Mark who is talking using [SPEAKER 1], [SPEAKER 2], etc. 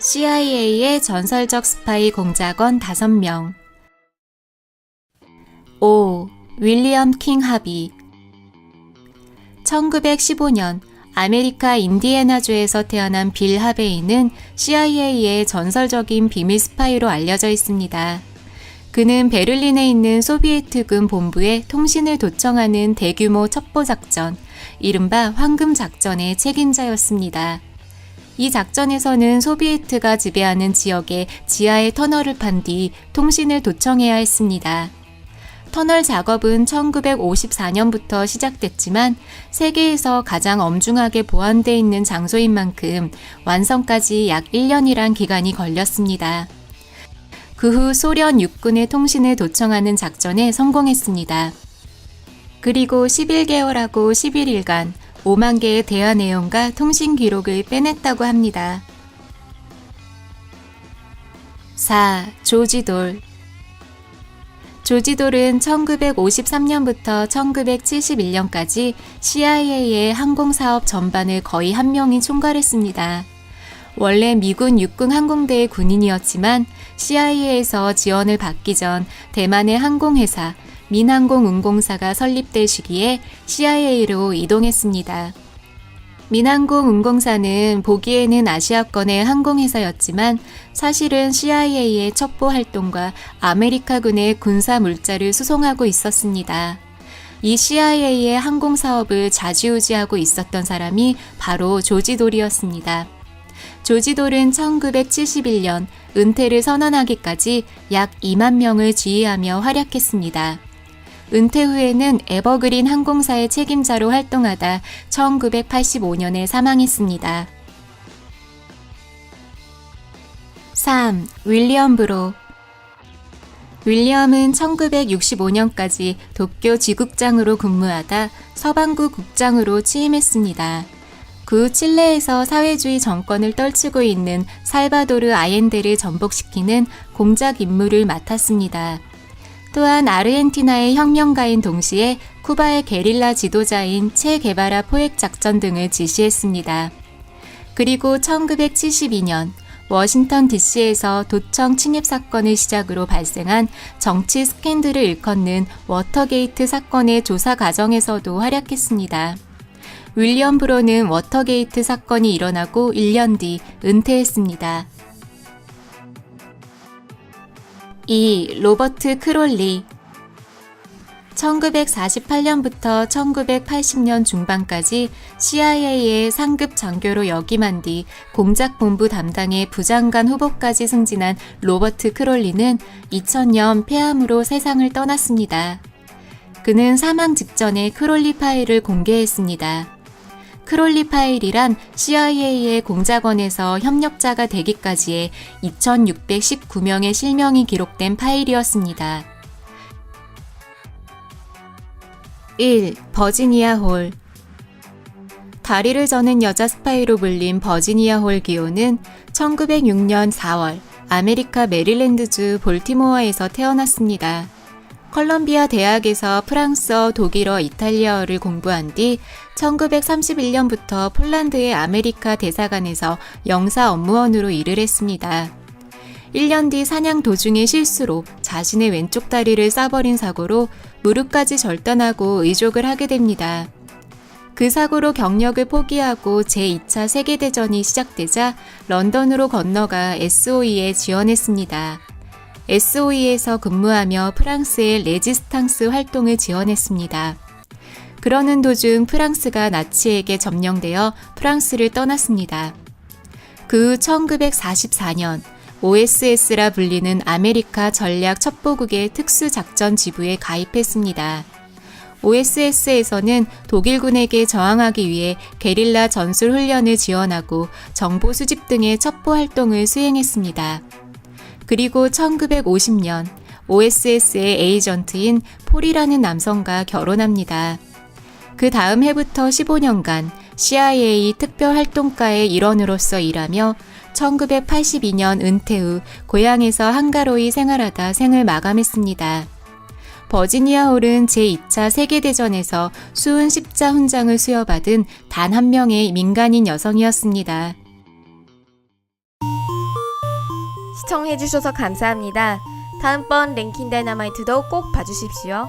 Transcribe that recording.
[SPEAKER 1] CIA의 전설적 스파이 공작원 5명 5. 윌리엄 킹 하비 1915년 아메리카 인디애나주에서 태어난 빌 하베이는 CIA의 전설적인 비밀 스파이로 알려져 있습니다. 그는 베를린에 있는 소비에트군 본부에 통신을 도청하는 대규모 첩보 작전, 이른바 황금 작전의 책임자였습니다. 이 작전에서는 소비에트가 지배하는 지역에 지하의 터널을 판 뒤 통신을 도청해야 했습니다. 터널 작업은 1954년부터 시작됐지만 세계에서 가장 엄중하게 보안돼 있는 장소인 만큼 완성까지 약 1년이란 기간이 걸렸습니다. 그 후 소련 육군의 통신을 도청하는 작전에 성공했습니다. 그리고 11개월하고 11일간 5만 개의 대화 내용과 통신 기록을 빼냈다고 합니다. 4. 조지돌 조지돌은 1953년부터 1971년까지 CIA의 항공사업 전반을 거의 한 명이 총괄했습니다. 원래 미군 육군 항공대의 군인이었지만 CIA에서 지원을 받기 전 대만의 항공회사 민항공운공사가 설립될 시기에 CIA로 이동했습니다. 민항공운공사는 보기에는 아시아권의 항공회사였지만 사실은 CIA의 첩보 활동과 아메리카군의 군사 물자를 수송하고 있었습니다. 이 CIA의 항공 사업을 좌지우지하고 있었던 사람이 바로 조지 돌이었습니다. 조지돌은 1971년 은퇴를 선언하기까지 약 2만 명을 지휘하며 활약했습니다. 은퇴 후에는 에버그린 항공사의 책임자로 활동하다 1985년에 사망했습니다. 3. 윌리엄 브로 윌리엄은 1965년까지 도쿄 지국장으로 근무하다 서방구 국장으로 취임했습니다. 그후 칠레에서 사회주의 정권을 떨치고 있는 살바도르 아옌데를 전복시키는 공작 임무를 맡았습니다. 또한 아르헨티나의 혁명가인 동시에 쿠바의 게릴라 지도자인 체 게바라 포획 작전 등을 지시했습니다. 그리고 1972년 워싱턴 DC에서 도청 침입 사건을 시작으로 발생한 정치 스캔들을 일컫는 워터게이트 사건의 조사 과정에서도 활약했습니다. 윌리엄 브로는 워터게이트 사건이 일어나고 1년 뒤 은퇴했습니다. 2. 로버트 크롤리 1948년부터 1980년 중반까지 CIA의 상급 장교로 역임한 뒤 공작 본부 담당의 부장관 후보까지 승진한 로버트 크롤리는 2000년 폐암으로 세상을 떠났습니다. 그는 사망 직전에 크롤리 파일을 공개했습니다. 크롤리 파일이란 CIA의 공작원에서 협력자가 되기까지의 2619명의 실명이 기록된 파일이었습니다. 1. 버지니아 홀 다리를 저는 여자 스파이로 불린 버지니아 홀 기호는 1906년 4월 아메리카 메릴랜드주 볼티모어에서 태어났습니다. 컬럼비아 대학에서 프랑스어, 독일어, 이탈리아어를 공부한 뒤 1931년부터 폴란드의 아메리카 대사관에서 영사 업무원으로 일을 했습니다. 1년 뒤 사냥 도중의 실수로 자신의 왼쪽 다리를 싸버린 사고로 무릎까지 절단하고 의족을 하게 됩니다. 그 사고로 경력을 포기하고 제2차 세계대전이 시작되자 런던으로 건너가 SOE에 지원했습니다. SOE에서 근무하며 프랑스의 레지스탕스 활동을 지원했습니다. 그러는 도중 프랑스가 나치에게 점령되어 프랑스를 떠났습니다. 그 후 1944년 OSS라 불리는 아메리카 전략 첩보국의 특수작전 지부에 가입했습니다. OSS에서는 독일군에게 저항하기 위해 게릴라 전술 훈련을 지원하고 정보 수집 등의 첩보 활동을 수행했습니다. 그리고 1950년 OSS의 에이전트인 폴이라는 남성과 결혼합니다. 그 다음 해부터 15년간 CIA 특별활동가의 일원으로서 일하며 1982년 은퇴 후 고향에서 한가로이 생활하다 생을 마감했습니다. 버지니아 홀은 제2차 세계대전에서 수은 십자 훈장을 수여받은 단 한 명의 민간인 여성이었습니다.
[SPEAKER 2] 시청해주셔서 감사합니다. 다음번 랭킹 다이너마이트도 꼭 봐주십시오.